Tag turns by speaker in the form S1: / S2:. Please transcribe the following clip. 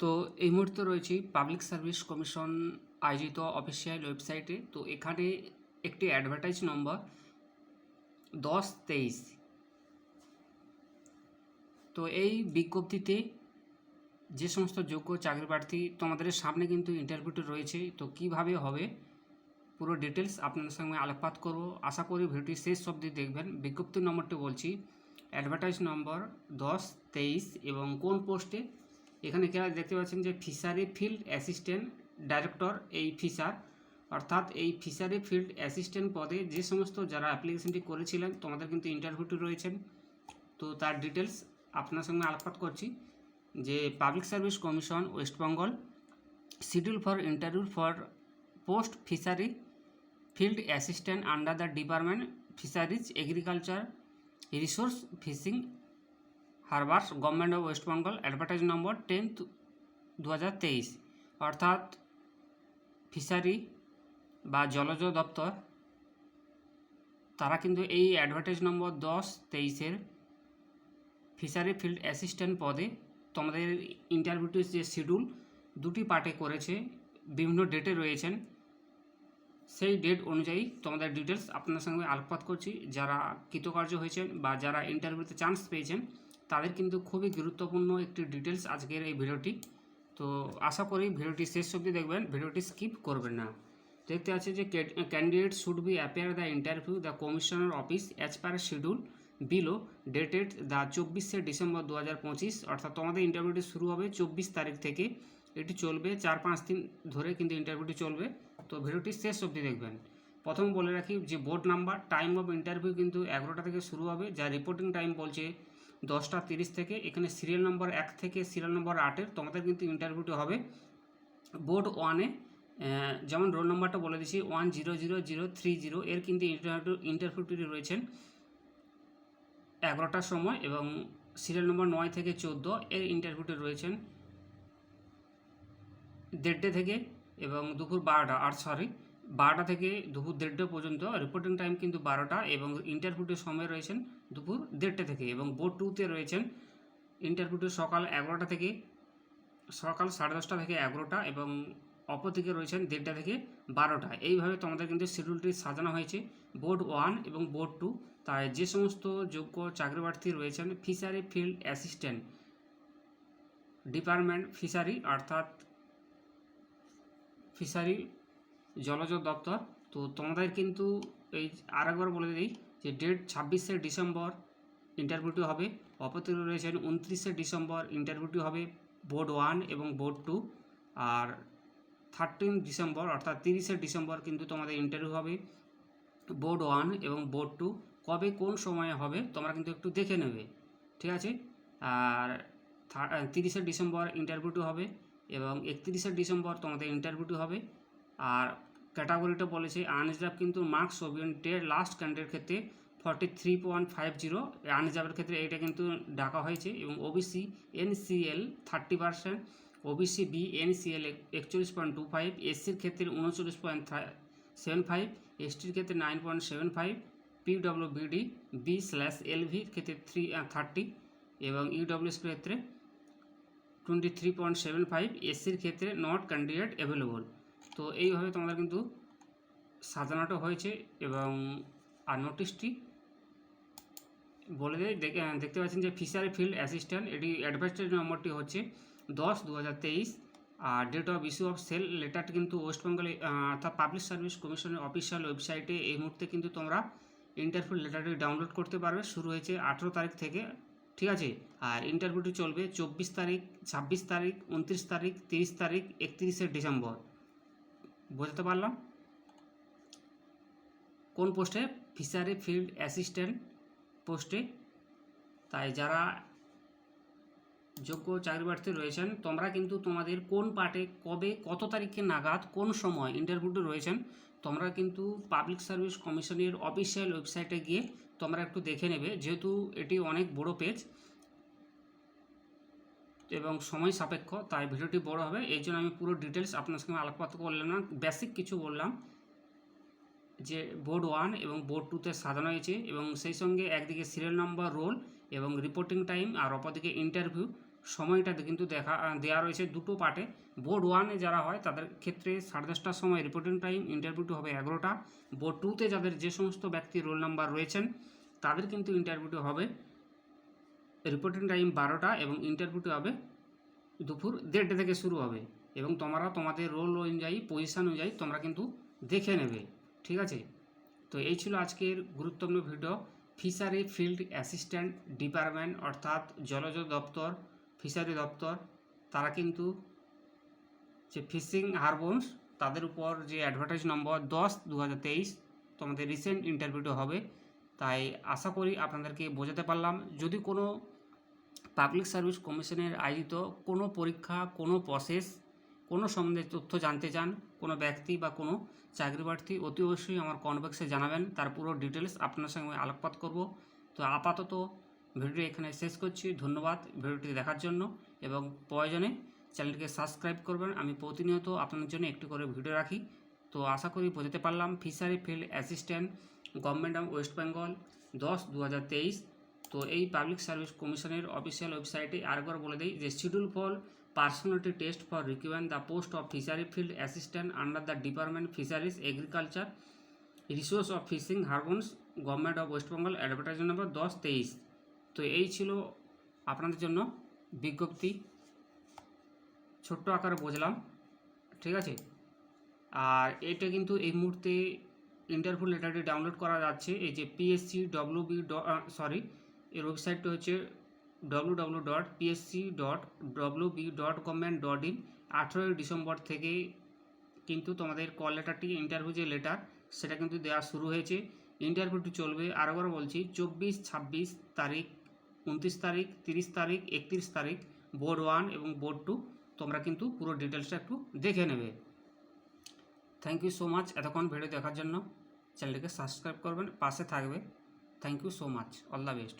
S1: তো এই মুহূর্তে রয়েছি পাবলিক সার্ভিস কমিশন আয়োজিত অফিসিয়াল ওয়েবসাইটে তো এখানে একটি অ্যাডভার্টাইজ নম্বর দশ তেইশ। তো এই বিজ্ঞপ্তিতে যে সমস্ত যোগ্য চাকরি প্রার্থী তোমাদের সামনে কিন্তু ইন্টারভিউটি রয়েছে, তো কীভাবে হবে পুরো ডিটেলস আপনাদের সঙ্গে আলোকপাত করব। আশা করি ভিডিওটি শেষ অবধি দেখবেন। বিজ্ঞপ্তির নম্বরটি বলছি অ্যাডভার্টাইজ নম্বর দশ তেইশ এবং কোন পোস্টে এখানে কেরা দেখতে পাচ্ছেন যে ফিশারি ফিল্ড অ্যাসিস্ট্যান্ট ডাইরেক্টর এই ফিশার। অর্থাৎ এই ফিশারি ফিল্ড অ্যাসিস্ট্যান্ট পদে যে সমস্ত যারা অ্যাপ্লিকেশনটি করেছিলেন, তোমাদের কিন্তু ইন্টারভিউটি রয়েছেন। তো তার ডিটেলস আপনার সঙ্গে আলোকপাত করছি। যে public service commission West Bengal schedule for interview for post fishery field assistant under the department fisheries, agriculture, resource fishing harbours government of West Bengal advertise number ten দু হাজার তেইশ। অর্থাৎ ফিশারি বা জলজ দপ্তর, তারা কিন্তু এই অ্যাডভার্টাইজ নম্বর দশ, তেইশের ফিশারি ফিল্ড অ্যাসিস্ট্যান্ট পদে তোমাদের ইন্টারভিউটির যে শিডিউল দুটি পার্টে করেছে, বিভিন্ন ডেটে রয়েছেন। সেই ডেট অনুযায়ী তোমাদের ডিটেলস আপনার সঙ্গে আলোকপাত করছি। যারা কৃতকার্য হয়েছেন বা যারা ইন্টারভিউতে চান্স পেয়েছেন তাদের কিন্তু খুবই গুরুত্বপূর্ণ একটি ডিটেলস আজকের এই ভিডিওটি। তো আশা করি ভিডিওটি শেষ অবধি দেখবেন, ভিডিওটি স্কিপ করবেন না। দেখতে আছে যে candidate should be appear the interview the commissioner office as per schedule below dated the চব্বিশে ডিসেম্বর দু হাজার পঁচিশ, অর্থাৎ তোমাদের ইন্টারভিউটি শুরু হবে চব্বিশ তারিখ থেকে। এটি চলবে চার পাঁচ দিন ধরে কিন্তু ইন্টারভিউটি চলবে। তো ভিডিওটি শেষ অবধি দেখবেন। প্রথম বলে রাখি যে board number time of interview কিন্তু এগারোটা থেকে শুরু হবে। যা রিপোর্টিং টাইম বলছে দশটা তিরিশ থেকে, এখানে সিরিয়াল নম্বর এক থেকে সিরিয়াল নম্বর আটের তোমাদের কিন্তু ইন্টারভিউটি হবে। বোর্ড ওয়ানে যেমন রোল নম্বরটা বলে দিচ্ছি one zero zero zero three zero এর কিন্তু ইন্টারভিউ ইন্টারভিউটি রয়েছেন এগারোটার সময় এবং সিরিয়াল নম্বর নয় থেকে চোদ্দ, এর ইন্টারভিউটি রয়েছেন দেড়টে থেকে এবং দুপুর বারোটা, আর সরি বারোটা থেকে দুপুর দেড়টা পর্যন্ত রিপোর্টিং টাইম কিন্তু বারোটা এবং ইন্টারভিউটির সময় রয়েছেন দুপুর দেড়টা থেকে এবং বোর্ড টুতে রয়েছেন ইন্টারভিউটি সকাল এগারোটা থেকে, সকাল সাড়ে দশটা থেকে এগারোটা এবং অপরদিকে রয়েছেন দেড়টা থেকে বারোটা। এইভাবে তোমাদের কিন্তু শিডিউলটি সাজানো হয়েছে। বোর্ড ওয়ান এবং বোর্ড টু তাই যে সমস্ত যোগ্য চাকরি প্রার্থী রয়েছেন fishery field assistant department fishery অর্থাৎ ফিশারি জলজ দপ্তর। তো তোমাদের কিন্তু এই আরেকবার বলে দিই যে ডেট ছাব্বিশে ডিসেম্বর ইন্টারভিউটি হবে। অপরদিকে রয়েছেন উনত্রিশে ডিসেম্বর ইন্টারভিউটি হবে বোর্ড ওয়ান এবং বোর্ড টু আর থার্টিন ডিসেম্বর অর্থাৎ তিরিশে ডিসেম্বর কিন্তু তোমাদের ইন্টারভিউ হবে বোর্ড ওয়ান এবং বোর্ড টু কবে কোন সময়ে হবে তোমরা কিন্তু একটু দেখে নেবে। ঠিক আছে? আর তিরিশে ডিসেম্বর ইন্টারভিউটি হবে এবং একত্রিশে ডিসেম্বর তোমাদের ইন্টারভিউটি হবে। আর ক্যাটাগরিটা বলেছে আনরিজার্ভ কিন্তু মার্কস ওরিয়েন্টেড লাস্ট ক্যান্ডিডেট ক্ষেত্রে forty three point five zero আনরিজার্ভের ক্ষেত্রে এইটা কিন্তু ডাকা হয়েছে এবং OBC NCL thirty percent OBC B NCL একচল্লিশ পয়েন্ট টু ফাইভ এসসির ক্ষেত্রে উনচল্লিশ পয়েন্ট সেভেন ফাইভ এসটির ক্ষেত্রে nine point seven five PW BD B slash এলভির ক্ষেত্রে থ্রি থার্টি এবং ইউডব্লিউএস ক্ষেত্রে twenty three point seven five এসসির ক্ষেত্রে নট ক্যান্ডিডেট অ্যাভেলেবল তো এইভাবে তোমাদের কিন্তু সাজানোটা হয়েছে এবং আর নোটিশটি বলে দেয় দেখতে পাচ্ছেন যে ফিশারি ফিল্ড অ্যাসিস্ট্যান্ট এটি অ্যাডভার্টাইজ নম্বরটি হচ্ছে দশ দু আর date of issue of cell লেটারটি কিন্তু ওয়েস্ট বেঙ্গলে অর্থাৎ পাবলিক সার্ভিস কমিশনের অফিসিয়াল ওয়েবসাইটে এই মুহূর্তে কিন্তু তোমরা ইন্টারভিউ লেটারটি ডাউনলোড করতে পারবে। শুরু হয়েছে আঠেরো তারিখ থেকে, ঠিক আছে? আর ইন্টারভিউটি চলবে চব্বিশ তারিখ, ছাব্বিশ তারিখ, উনত্রিশ তারিখ, তিরিশ তারিখ, একত্রিশে ডিসেম্বর। বোঝাতে পারলাম। কোন পোস্টে? ফিশারি ফিল্ড অ্যাসিস্ট্যান্ট পোস্টে। তাই যারা যোগ্য চাকরি প্রার্থী রয়েছেন, তোমরা কিন্তু তোমাদের কোন পার্টে, কবে, কত তারিখে নাগাদ, কোন সময় ইন্টারভিউটি রয়েছেন, তোমরা কিন্তু পাবলিক সার্ভিস কমিশনের অফিসিয়াল ওয়েবসাইটে গিয়ে তোমরা একটু দেখে নেবে। যেহেতু এটি অনেক বড় পেজ এবং সময় সাপেক্ষ, তাই ভিডিওটি বড় হবে। এই জন্য আমি পুরো ডিটেলস আপনার সঙ্গে আলোকপাত করলাম না। বেসিক কিছু বললাম। যে বোর্ড ওয়ান এবং বোর্ড টুতে সাজানো হয়েছে এবং সেই সঙ্গে একদিকে সিরিয়াল নাম্বার রোল এবং রিপোর্টিং টাইম আর অপরদিকে ইন্টারভিউ সময়টাতে কিন্তু দেখা দেওয়া রয়েছে দুটো পার্টে। বোর্ড ওয়ানে যারা হয়, তাদের ক্ষেত্রে সাড়ে দশটার সময় রিপোর্টিং টাইম ইন্টারভিউটি হবে এগারোটা। বোর্ড টুতে যাদের যে সমস্ত ব্যক্তি রোল নাম্বার রয়েছেন, তাদের কিন্তু ইন্টারভিউটি হবে। রিপোর্টিং টাইম বারোটা এবং ইন্টারভিউটি হবে দুপুর দেড়টা থেকে শুরু হবে এবং তোমরা তোমাদের রোল অনুযায়ী পজিশন অনুযায়ী তোমরা কিন্তু দেখে নেবে, ঠিক আছে? তো এই ছিল আজকের গুরুত্বপূর্ণ video fishery field assistant department অর্থাৎ জলজ দপ্তর, ফিশারি দপ্তর, তারা কিন্তু যে ফিশিং হারবোনস, তাদের উপর যে অ্যাডভার্টাইজ নম্বর দশ দু তোমাদের রিসেন্ট ইন্টারভিউটা হবে। তাই আশা করি আপনাদেরকে বোঝাতে পারলাম। যদি কোনো পাবলিক সার্ভিস কমিশনের আয়োজিত কোনো পরীক্ষা, কোনো প্রসেস কোনো সম্বন্ধে তথ্য জানতে চান, কোনো ব্যক্তি বা কোনো চাকরি প্রার্থী অতি অবশ্যই আমার কনভেক্সে জানাবেন। তার পুরো ডিটেলস আপনার সঙ্গে আমি আলোকপাত করব। তো আপাতত ভিডিও এখানে শেষ করছি। ধন্যবাদ ভিডিওটি দেখার জন্য এবং প্রয়োজনে চ্যানেলটিকে সাবস্ক্রাইব করবেন। আমি প্রতিনিয়ত আপনাদের জন্য একটু করে ভিডিও রাখি। তো আশা করি বোঝাতে পারলাম, fishery field assistant, government of West Bengal, দশ দু হাজার তেইশ তো এই পাবলিক সার্ভিস কমিশনের অফিসিয়াল ওয়েবসাইটে আরেকবার বলে দিই যে schedule for personality test for রিকুইন the post of fishery field assistant under the department fisheries agriculture resource of fishing harbours government of West Bengal advertisement number দশ, তেইশ। তো এই ছিল আপনাদের জন্য বিজ্ঞপ্তি। ছোট্ট আকারে বুঝলাম, ঠিক আছে? আর এটা কিন্তু এই মুহূর্তে ইন্টারভিউ লেটারটি ডাউনলোড করা যাচ্ছে, এই যে পিএসসি ডব্লিউ বি সরি এর ওয়েবসাইটটি হচ্ছে W W dot PSC dot W B dot government dot in আঠেরোই ডিসেম্বর থেকে কিন্তু তোমাদের কল লেটারটি ইন্টারভিউ যে লেটার সেটা কিন্তু দেওয়া শুরু হয়েছে। ইন্টারভিউটি চলবে আরেকবার বলছি, চব্বিশ, ছাব্বিশ তারিখ, উনত্রিশ তারিখ, তিরিশ তারিখ, একত্রিশ তারিখ বোর্ড ওয়ান এবং বোর্ড টু তোমরা কিন্তু পুরো ডিটেলসটা একটু দেখে নেবে। থ্যাংক ইউ সো মাচ এতক্ষণ ভিডিও দেখার জন্য চ্যানেলটিকে সাবস্ক্রাইব করবেন, পাশে থাকবে। Thank you so much all the best